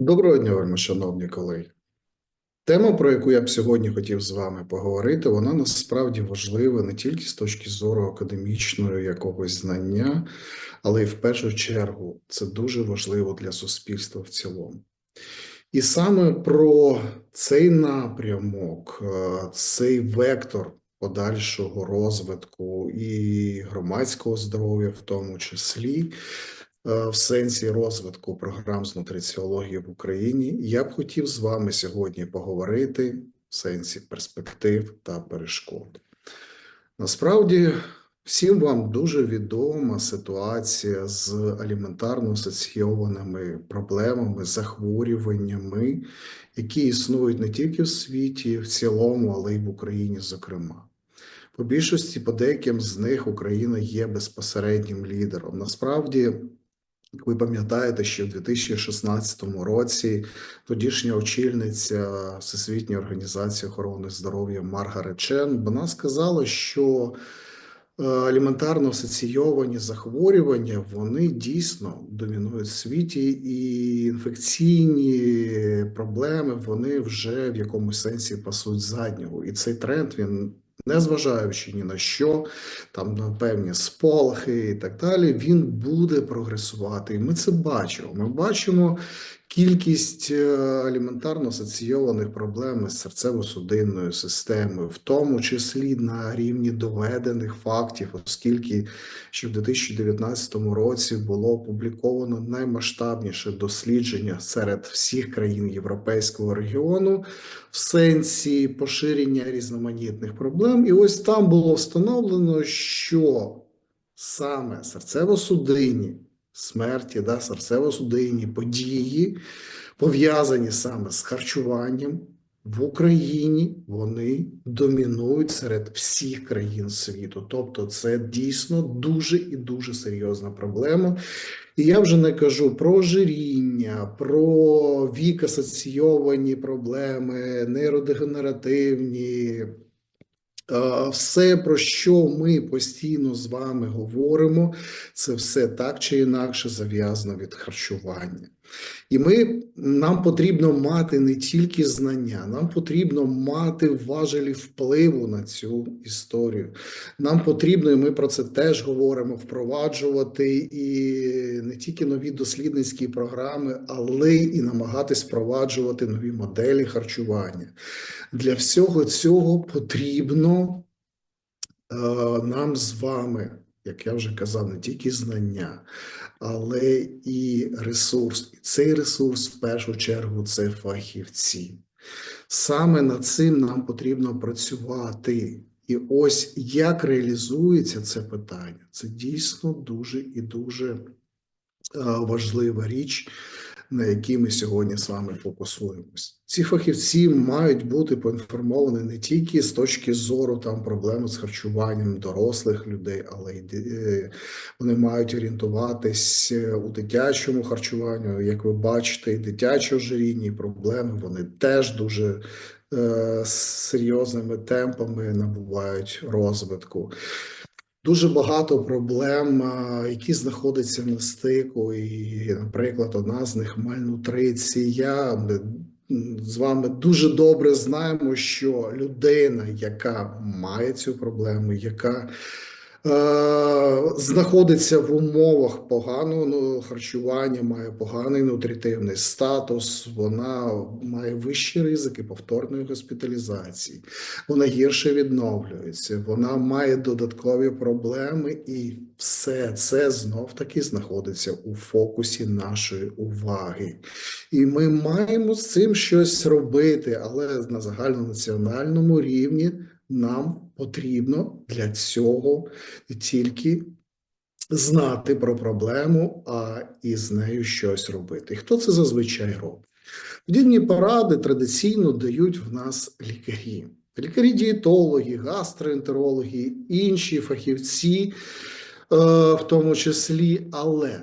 Доброго дня, вельми шановні колеги. Тема, про яку я б сьогодні хотів з вами поговорити, вона насправді важлива не тільки з точки зору академічної якогось знання, але й в першу чергу це дуже важливо для суспільства в цілому. І саме про цей напрямок, е, цей вектор подальшого розвитку і громадського здоров'я, в тому числі, в сенсі розвитку програм з нутриціології в Україні, я б хотів з вами сьогодні поговорити в сенсі перспектив та перешкод. Насправді, всім вам дуже відома ситуація з аліментарно асоційованими проблемами, захворюваннями, які існують не тільки в світі в цілому, але й в Україні, зокрема. По більшості, по деяким з них Україна є безпосереднім лідером. Насправді, як ви пам'ятаєте, що в 2016 році тодішня очільниця Всесвітньої організації охорони здоров'я Маргарет Чен вона сказала, що е, аліментарно асоційовані захворювання вони дійсно домінують в світі, і інфекційні проблеми вони вже в якомусь сенсі пасуть заднього. І цей тренд він. Незважаючи ні на що, там на певні сполохи і так далі, він буде прогресувати. І ми це бачимо. Ми бачимо кількість е, аліментарно асоційованих проблем з серцево-судинною системою, в тому числі на рівні доведених фактів, оскільки ще в 2019 році було опубліковано наймасштабніше дослідження серед всіх країн Європейського регіону в сенсі поширення різноманітних проблем. І ось там було встановлено, що саме серцево-судинні смерті, да, серцево-судинні події, пов'язані саме з харчуванням в Україні, вони домінують серед всіх країн світу. Тобто, це дійсно дуже і дуже серйозна проблема. І я вже не кажу про ожиріння, про вік асоційовані проблеми, нейродегенеративні. Е, Все, про що ми постійно з вами говоримо, це все так чи інакше зав'язано від харчування. І ми, нам потрібно мати не тільки знання, нам потрібно мати важелі впливу на цю історію. Нам потрібно, і ми про це теж говоримо, впроваджувати і не тільки нові дослідницькі програми, але і намагатись впроваджувати нові моделі харчування. Для всього цього потрібно е, нам з вами, як я вже казав, не тільки знання, але і ресурс. І цей ресурс в першу чергу це фахівці. Саме над цим нам потрібно працювати. І ось як реалізується це питання, це дійсно дуже і дуже е, важлива річ, на якій ми сьогодні з вами фокусуємось. Ці фахівці мають бути поінформовані не тільки з точки зору там проблеми з харчуванням дорослих людей, але й е, вони мають орієнтуватись е, у дитячому харчуванні. Як ви бачите, і дитячі ожиріння, і проблеми вони теж дуже е, серйозними темпами набувають розвитку. Дуже багато проблем, які знаходяться на стику, і, наприклад, одна з них мальнутриція. Ми з вами дуже добре знаємо, що людина, яка має цю проблему, яка знаходиться в умовах поганого ну, харчування, має поганий нутритивний статус, вона має вищі ризики повторної госпіталізації вона гірше відновлюється, вона має додаткові проблеми, і все це знов таки знаходиться у фокусі нашої уваги. І ми маємо з цим щось робити, але на загальнонаціональному рівні нам потрібно для цього не тільки знати про проблему, а і з нею щось робити. І хто це зазвичай робить? Подібні поради традиційно дають в нас лікарі. Лікарі-дієтологи, гастроентерологи, інші фахівці, е, в тому числі, але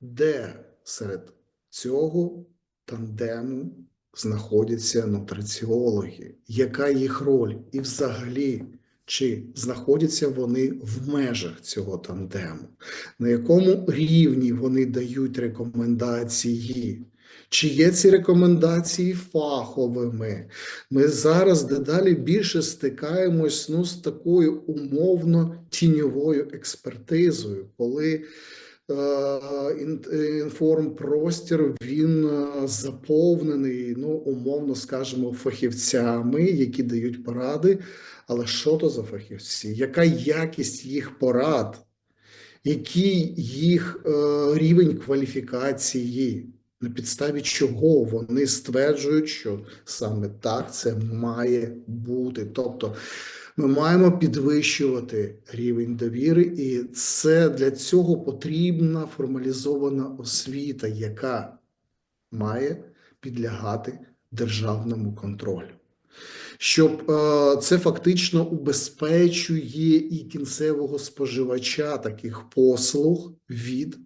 де серед цього тандему знаходяться нутриціологи? Яка їх роль? І взагалі, чи знаходяться вони в межах цього тандему? На якому рівні вони дають рекомендації? Чи є ці рекомендації фаховими? Ми зараз дедалі більше стикаємось ну, з такою умовно тіньовою експертизою, коли інформпростір він е, заповнений, ну, умовно скажемо, фахівцями, які дають поради. Але що то за фахівці? Яка якість їх порад? Який їх е, рівень кваліфікації? На підставі чого вони стверджують, що саме так це має бути. Тобто ми маємо підвищувати рівень довіри, і це для цього потрібна формалізована освіта, яка має підлягати державному контролю. Щоб е, це фактично убезпечує і кінцевого споживача таких послуг від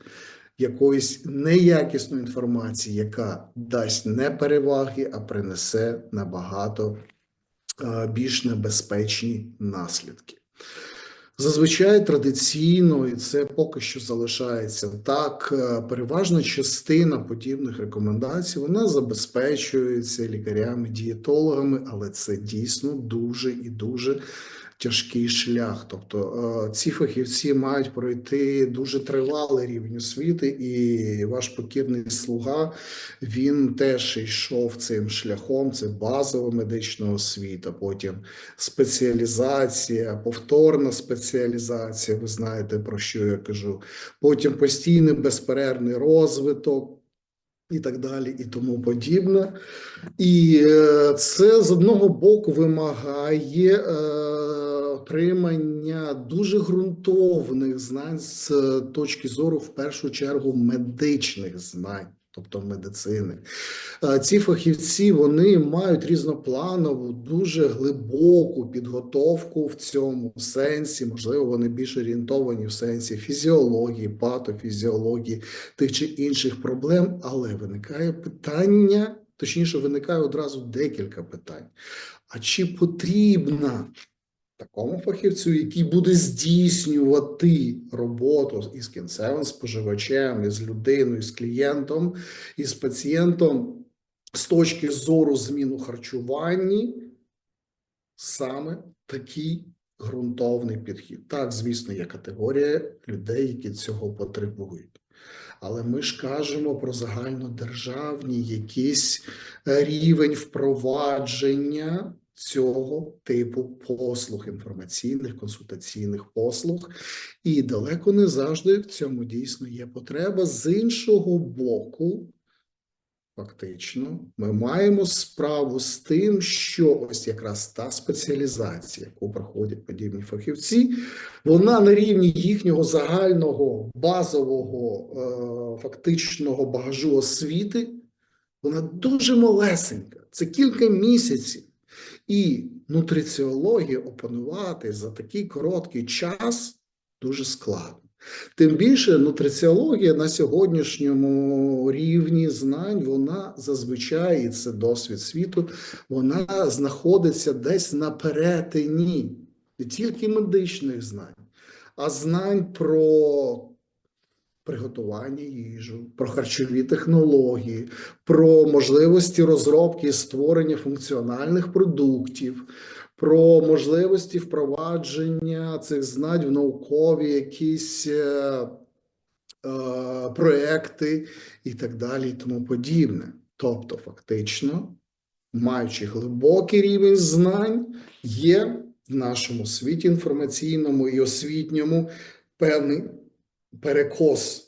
якоїсь неякісної інформації, яка дасть не переваги, а принесе набагато більш небезпечні наслідки. Зазвичай традиційно, і це поки що залишається так, е, переважна частина подібних рекомендацій вона забезпечується лікарями, дієтологами, але це дійсно дуже і дуже тяжкий шлях. Тобто е, ці фахівці мають пройти дуже тривалий рівень освіти, і ваш покірний слуга він теж йшов цим шляхом. Це базова медична освіта, потім спеціалізація, повторна спеціалізація. Ви знаєте про що я кажу. Потім постійний безперервний розвиток. І так далі, і тому подібне. І е, це з одного боку вимагає е, отримання дуже ґрунтовних знань з е, точки зору, в першу чергу, медичних знань, тобто медицини. Е, Ці фахівці вони мають різнопланову, дуже глибоку підготовку в цьому сенсі. Можливо, вони більш орієнтовані в сенсі фізіології, патофізіології тих чи інших проблем, але виникає питання, точніше, виникає одразу декілька питань. А чи потрібна такому фахівцю, який буде здійснювати роботу із кінцевим споживачем, із людиною, з клієнтом, із пацієнтом з точки зору змін у харчуванні, саме такий ґрунтовний підхід. Так, звісно, є категорія людей, які цього потребують. Але ми ж кажемо про загальнодержавний якийсь е, рівень впровадження цього типу послуг, інформаційних, консультаційних послуг, і далеко не завжди в цьому дійсно є потреба. З іншого боку, фактично, ми маємо справу з тим, що ось якраз та спеціалізація, яку проходять подібні фахівці, вона на рівні їхнього загального базового е, фактичного багажу освіти, вона дуже малесенька. Це кілька місяців. І нутриціологію опанувати за такий короткий час дуже складно. Тим більше нутриціологія на сьогоднішньому рівні знань, вона зазвичай, і це досвід світу, вона знаходиться десь на перетині не тільки медичних знань, а знань про приготування їжу, про харчові технології, про можливості розробки і створення функціональних продуктів, про можливості впровадження цих знань в наукові якісь е, е, проекти і так далі, і тому подібне. Тобто, фактично, маючи глибокий рівень знань, є в нашому світі інформаційному і освітньому певний перекос.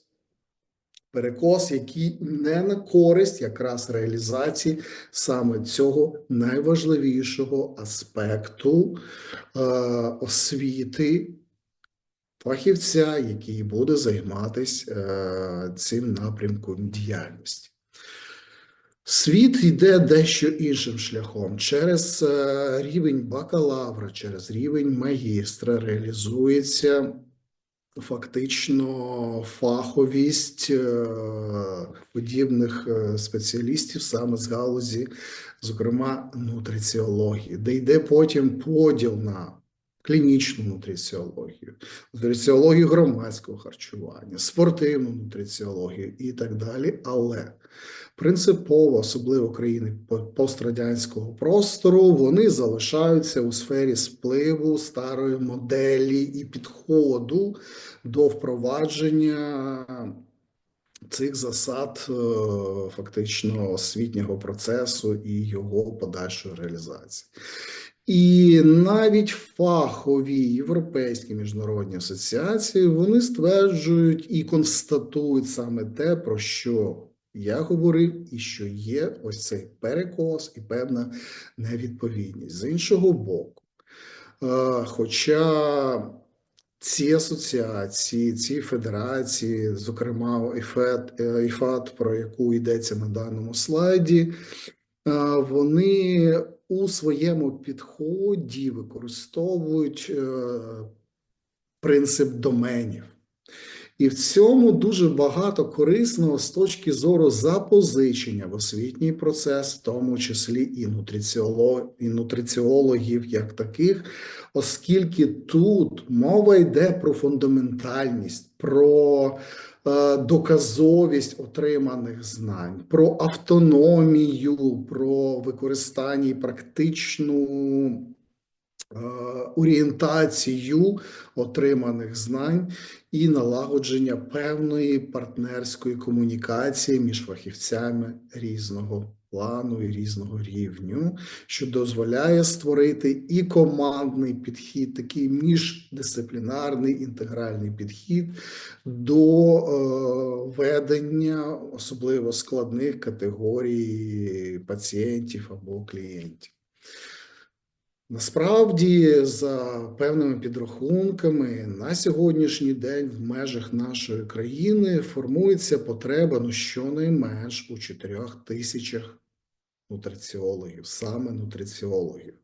Перекос, який не на користь якраз реалізації саме цього найважливішого аспекту е, освіти фахівця, який буде займатися е, цим напрямком діяльності. Світ йде дещо іншим шляхом. Через е, рівень бакалавра, через рівень магістра реалізується фактично фаховість е, подібних е, спеціалістів саме з галузі, зокрема нутриціології, де йде потім поділ на клінічну нутриціологію, нутриціологію громадського харчування, спортивну нутриціологію і так далі. Але принципово, особливо країни по- пострадянського простору, вони залишаються у сфері спливу старої моделі і підходу до впровадження цих засад е, фактично освітнього процесу і його подальшої реалізації. І навіть фахові європейські міжнародні асоціації вони стверджують і констатують саме те, про що я говорив, і що є ось цей перекос і певна невідповідність. З іншого боку, е, хоча ці асоціації, ці федерації, зокрема ІФЕТ, е, ІФАТ, про яку йдеться на даному слайді, е, вони у своєму підході використовують е, принцип доменів. І в цьому дуже багато корисного з точки зору запозичення в освітній процес, в тому числі і, нутриціолог, і нутриціологів як таких, оскільки тут мова йде про фундаментальність, про доказовість отриманих знань, про автономію, про використання і практичну е, орієнтацію отриманих знань і налагодження певної партнерської комунікації між фахівцями різного плану і різного рівню, що дозволяє створити і командний підхід, такий міждисциплінарний інтегральний підхід до е, ведення особливо складних категорій пацієнтів або клієнтів. Насправді, за певними підрахунками, на сьогоднішній день в межах нашої країни формується потреба ну щонайменш у 4 тисячах нутриціологів, саме нутриціологів.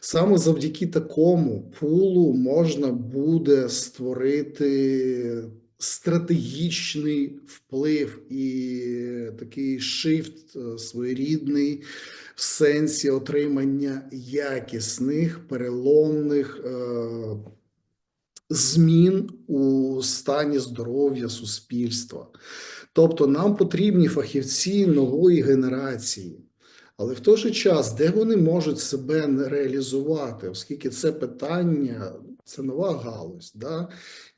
Саме завдяки такому пулу можна буде створити стратегічний вплив і такий шифт е, своєрідний в сенсі отримання якісних переломних е, змін у стані здоров'я суспільства. Тобто нам потрібні фахівці нової генерації. Але в той же час, де вони можуть себе реалізувати, оскільки це питання, це нова галузь. Да?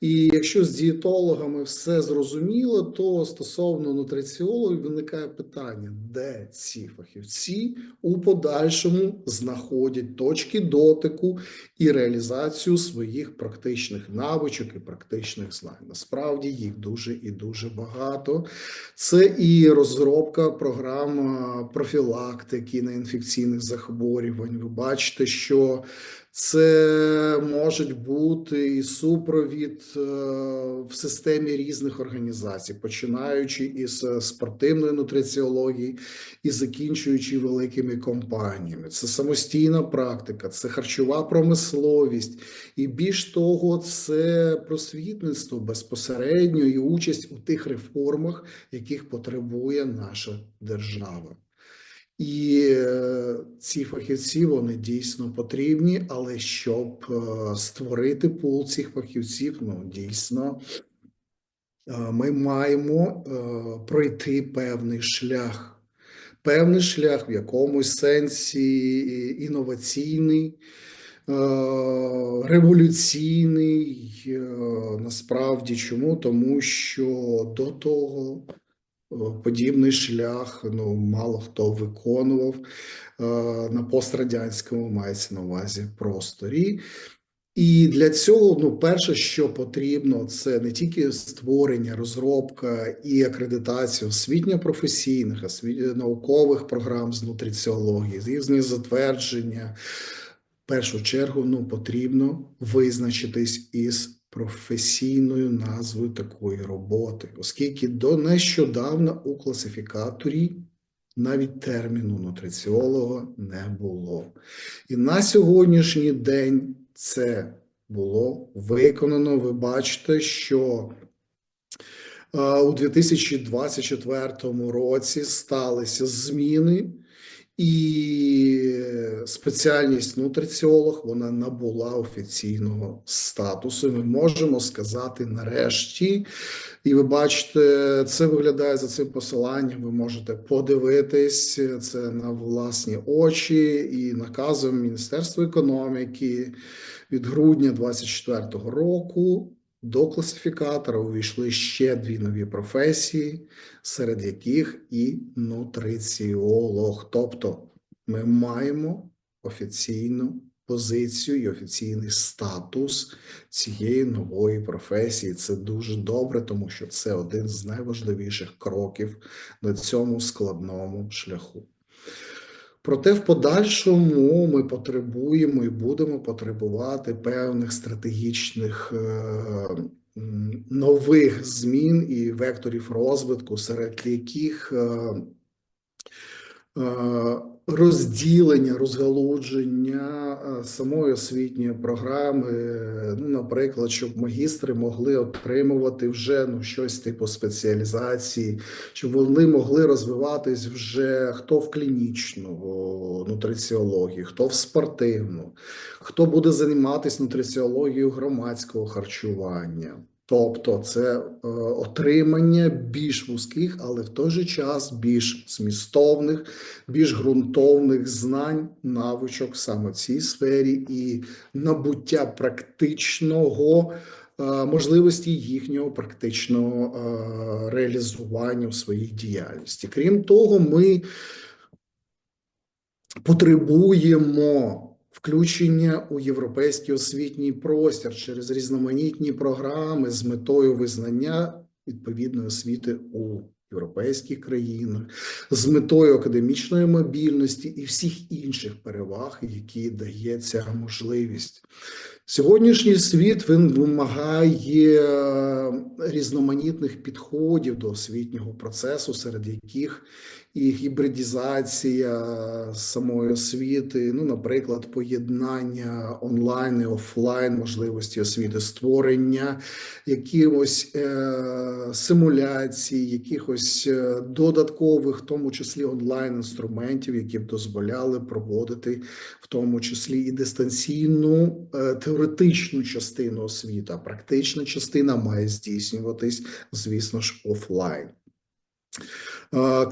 І якщо з дієтологами все зрозуміло, то стосовно нутриціологів виникає питання, де ці фахівці у подальшому знаходять точки дотику і реалізацію своїх практичних навичок і практичних знань. Насправді їх дуже і дуже багато. Це і розробка програм профілактики неінфекційних захворювань. Ви бачите, що це можуть бути і супровід е, в системі різних організацій, починаючи із е, спортивної нутриціології і закінчуючи великими компаніями. Це самостійна практика, це харчова промисловість, і більш того, це просвітництво безпосередньо і участь у тих реформах, яких потребує наша держава. І е, ці фахівці вони дійсно потрібні, але щоб е, створити пул цих фахівців, ну дійсно е, ми маємо пройти певний шлях, певний шлях в якомусь сенсі інноваційний, революційний. Насправді, чому? Тому що до того подібний шлях ну, мало хто виконував е, на пострадянському мається на увазі просторі. І для цього, ну, перше, що потрібно, це не тільки створення, розробка і акредитація освітньо-професійних, освіт... наукових програм з нутриціології, різні затвердження. В першу чергу ну, потрібно визначитись із професійною назвою такої роботи, оскільки до нещодавно у класифікаторі навіть терміну нутриціолога не було. І на сьогоднішній день це було виконано. Ви бачите, що е, у 2024 році сталися зміни. І спеціальність нутриціолог вона набула офіційного статусу. Ми можемо сказати нарешті. І ви бачите, це виглядає за цим посиланням. Ви можете подивитись це на власні очі і наказом Міністерства економіки від грудня 2024 року. До класифікатора увійшли ще дві нові професії, серед яких і нутриціолог. Тобто ми маємо офіційну позицію і офіційний статус цієї нової професії. Це дуже добре, тому що це один з найважливіших кроків на цьому складному шляху. Проте в подальшому ми потребуємо і будемо потребувати певних стратегічних е, нових змін і векторів розвитку, серед яких е, е, розділення, розгалудження е, самої освітньої програми, ну, наприклад, щоб магістри могли отримувати вже ну, щось типу спеціалізації, щоб вони могли розвиватись вже хто в клінічну нутриціологію, хто в спортивну, хто буде займатися нутриціологією громадського харчування. Тобто це е, отримання більш вузьких, але в той же час більш змістовних, більш ґрунтовних знань, навичок саме в цій сфері і набуття практичного е, можливості їхнього практичного е, реалізування в своїй діяльності. Крім того, ми потребуємо включення у європейський освітній простір через різноманітні програми з метою визнання відповідної освіти у європейських країнах, з метою академічної мобільності і всіх інших переваг, які дає ця можливість. Сьогоднішній світ він вимагає е, різноманітних підходів до освітнього процесу, серед яких і гібридізація самої освіти, ну, наприклад, поєднання онлайн і офлайн можливості освіти, створення якихось е, симуляцій, якихось е, додаткових, в тому числі онлайн інструментів, які б дозволяли проводити в тому числі і дистанційну е, теоретичну частину освіти, а практична частина має здійснюватись, звісно ж, офлайн.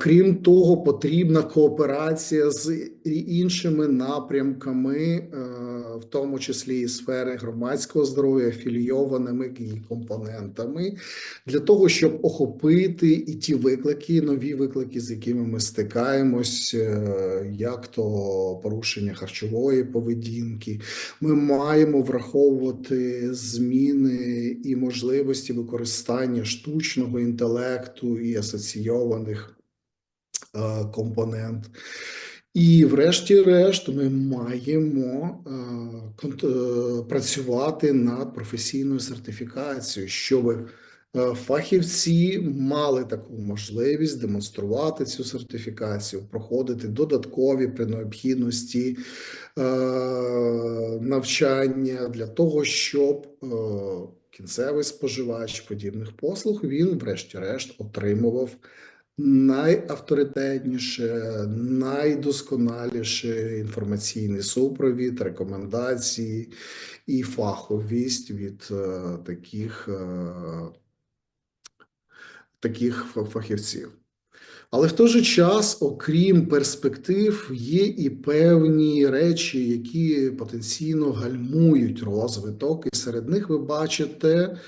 Крім того, потрібна кооперація з іншими напрямками, е, в тому числі і сфери громадського здоров'я, афілійованими її компонентами, для того, щоб охопити і ті виклики, нові виклики, з якими ми стикаємось, е, як то порушення харчової поведінки. Ми маємо враховувати зміни і можливості використання штучного інтелекту і асоційованих е, компонент. І, врешті-решт, ми маємо е, е, працювати над професійною сертифікацією, щоб фахівці мали таку можливість демонструвати цю сертифікацію, проходити додаткові при необхідності навчання для того, щоб кінцевий споживач подібних послуг він, врешті-решт, отримував найавторитетніше, найдосконаліше інформаційний супровід, рекомендації і фаховість від е, таких, е, таких фахівців. Але в той же час, окрім перспектив, є і певні речі, які потенційно гальмують розвиток, і серед них ви бачите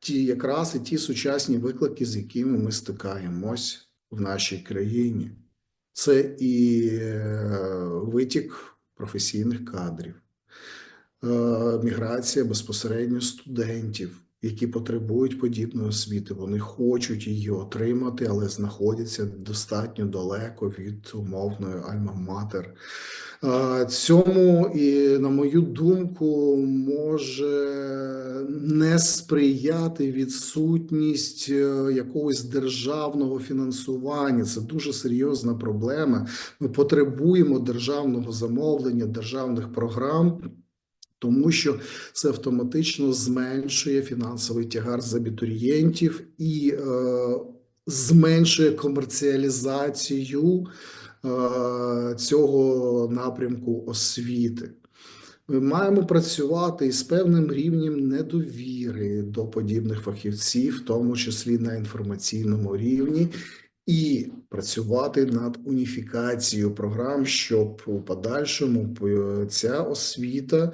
ті якраз і ті сучасні виклики, з якими ми стикаємось в нашій країні. Це і е, витік професійних кадрів, е, міграція безпосередньо студентів, які потребують подібної освіти. Вони хочуть її отримати, але знаходяться достатньо далеко від умовної альма-матер. Цьому і, на мою думку, може не сприяти відсутність е, якогось державного фінансування. Це дуже серйозна проблема. Ми потребуємо державного замовлення, державних програм. Тому що це автоматично зменшує фінансовий тягар з абітурієнтів і е, зменшує комерціалізацію е, цього напрямку освіти. Ми маємо працювати із певним рівнем недовіри до подібних фахівців, в тому числі на інформаційному рівні, і працювати над уніфікацією програм, щоб у подальшому е, ця освіта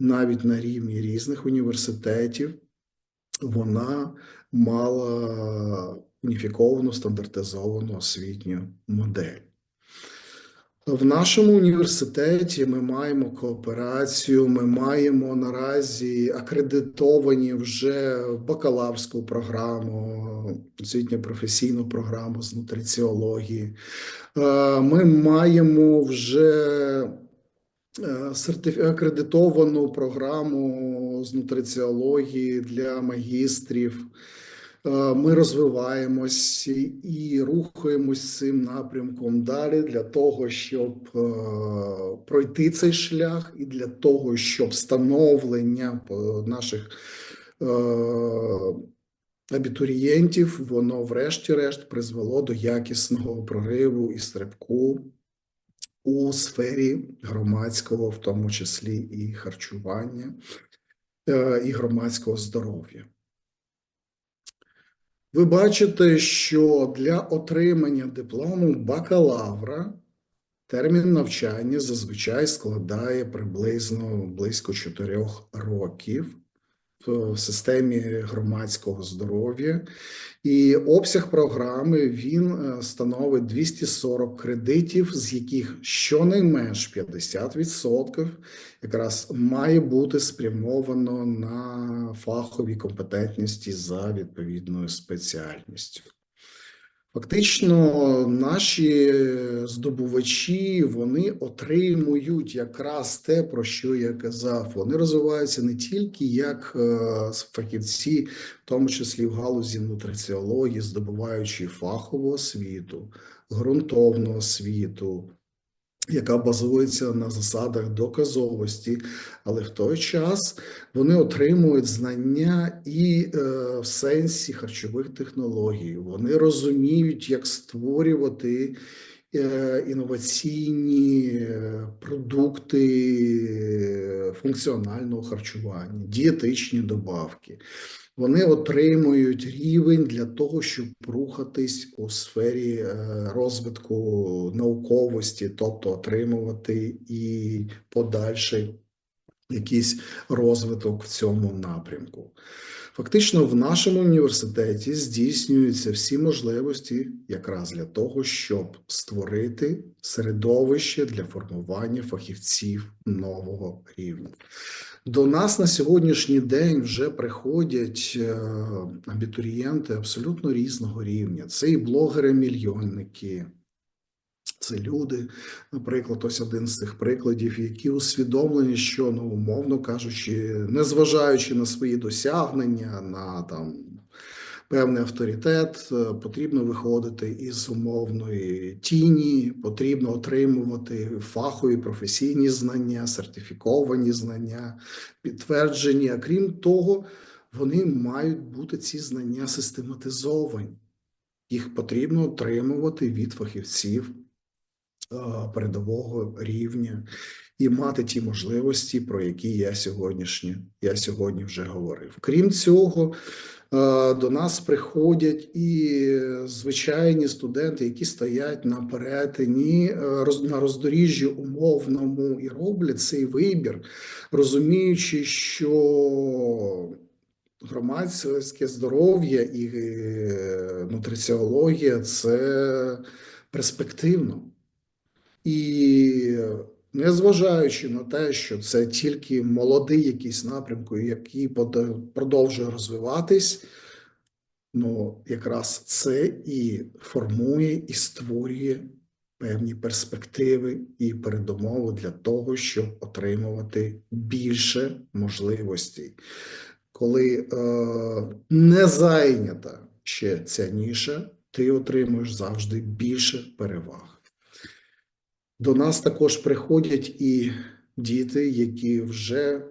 навіть на рівні різних університетів вона мала уніфіковану стандартизовану освітню модель. В нашому університеті ми маємо кооперацію, ми маємо наразі акредитовані вже бакалаврську програму, освітньо-професійну програму з нутриціології. Е, Ми маємо вже. Акредитовану програму з нутриціології для магістрів. Е, Ми розвиваємось і рухаємось цим напрямком далі для того, щоб е, пройти цей шлях, і для того, щоб становлення е, наших е, абітурієнтів, воно врешті-решт призвело до якісного прориву і стрибку у сфері громадського, в тому числі і харчування, е, і громадського здоров'я. Ви бачите, що для отримання диплому бакалавра термін навчання зазвичай складає приблизно близько 4 років в системі громадського здоров'я, і обсяг програми він е, становить 240 кредитів, з яких щонайменш 50% якраз має бути спрямовано на фахові компетентності за відповідною спеціальністю. Фактично, наші здобувачі вони отримують якраз те, про що я казав. Вони розвиваються не тільки як е, фахівці, в тому числі в галузі нутриціології, здобуваючи фахову освіту, ґрунтовну освіту, яка базується на засадах доказовості, але в той час вони отримують знання і е, в сенсі харчових технологій. Вони розуміють, як створювати е, інноваційні е, продукти е, функціонального харчування, дієтичні добавки. Вони отримують рівень для того, щоб рухатись у сфері е, розвитку науковості, тобто отримувати і подальший якийсь розвиток в цьому напрямку. Фактично, в нашому університеті здійснюються всі можливості якраз для того, щоб створити середовище для формування фахівців нового рівня. До нас на сьогоднішній день вже приходять е, абітурієнти абсолютно різного рівня. Це і блогери-мільйонники, це люди, наприклад, ось один з цих прикладів, які усвідомлені, що ну умовно кажучи, незважаючи на свої досягнення, на там певний авторитет, е, потрібно виходити із умовної тіні, потрібно отримувати фахові професійні знання, сертифіковані знання, підтверджені. А крім того, вони мають бути ці знання систематизовані. Їх потрібно отримувати від фахівців е, передового рівня і мати ті можливості, про які я сьогоднішні я сьогодні вже говорив. Крім цього, до нас приходять і звичайні студенти, які стоять на перетині е, на роздоріжжі умовному і роблять цей вибір, розуміючи, що громадське здоров'я і е, нутриціологія це перспективно. І незважаючи на те, що це тільки молодий якийсь напрямку, який продовжує розвиватись, ну якраз це і формує і створює певні перспективи і передумови для того, щоб отримувати більше можливостей. Коли е, не зайнята ще ця ніша, ти отримуєш завжди більше переваг. До нас також приходять і діти, які вже е,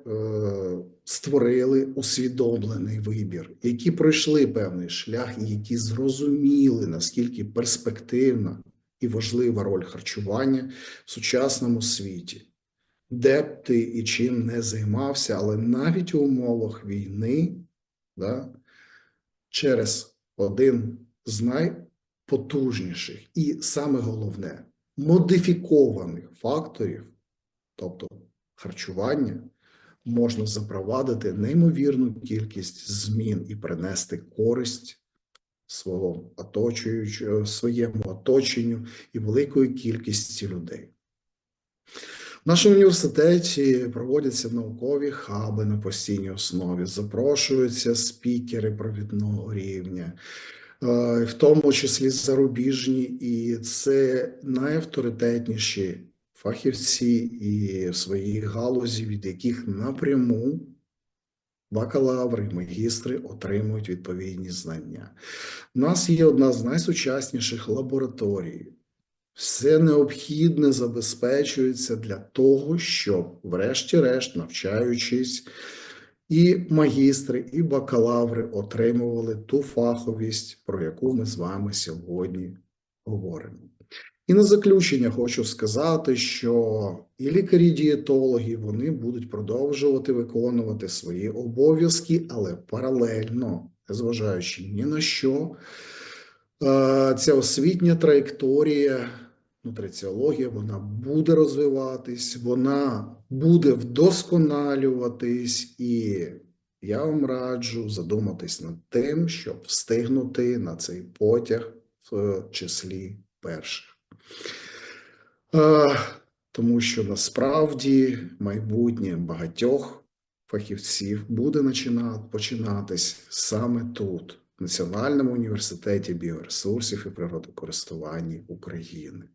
створили усвідомлений вибір, які пройшли певний шлях, і які зрозуміли, наскільки перспективна і важлива роль харчування в сучасному світі, де б ти і чим не займався, але навіть у умовах війни, да, через один з найпотужніших і саме головне модифікованих факторів, тобто харчування, можна запровадити неймовірну кількість змін і принести користь свого своєму оточенню і великої кількості людей. В нашому університеті проводяться наукові хаби на постійній основі, запрошуються спікери провідного рівня, в тому числі зарубіжні, і це найавторитетніші фахівці і в своїй галузі, від яких напряму бакалаври, магістри отримують відповідні знання. У нас є одна з найсучасніших лабораторій. Все необхідне забезпечується для того, щоб, врешті-решт, навчаючись, і магістри, і бакалаври отримували ту фаховість, про яку ми з вами сьогодні говоримо. І на заключення хочу сказати, що і лікарі-дієтологи вони будуть продовжувати виконувати свої обов'язки, але паралельно, незважаючи ні на що, е, ця освітня траєкторія, нутриціологія, вона буде розвиватись, вона буде вдосконалюватись, і я вам раджу задуматись над тим, щоб встигнути на цей потяг в числі перших. Е, Тому що насправді майбутнє багатьох фахівців буде починати, починатись саме тут, Національному університеті біоресурсів і природокористування України.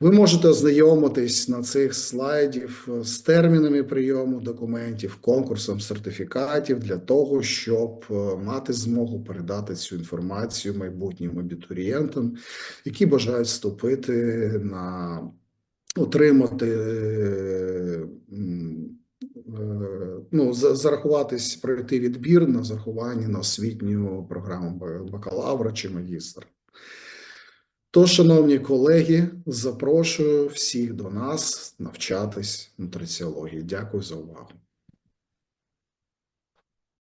Ви можете ознайомитись на цих слайдів з термінами прийому документів, конкурсом сертифікатів для того, щоб е, мати змогу передати цю інформацію майбутнім абітурієнтам, які бажають вступити на отримати. Е, Ну, зарахуватись, пройти відбір на зарахування на освітню програму бакалавра чи магістра. Тож, шановні колеги, запрошую всіх до нас навчатись нутриціології. Дякую за увагу.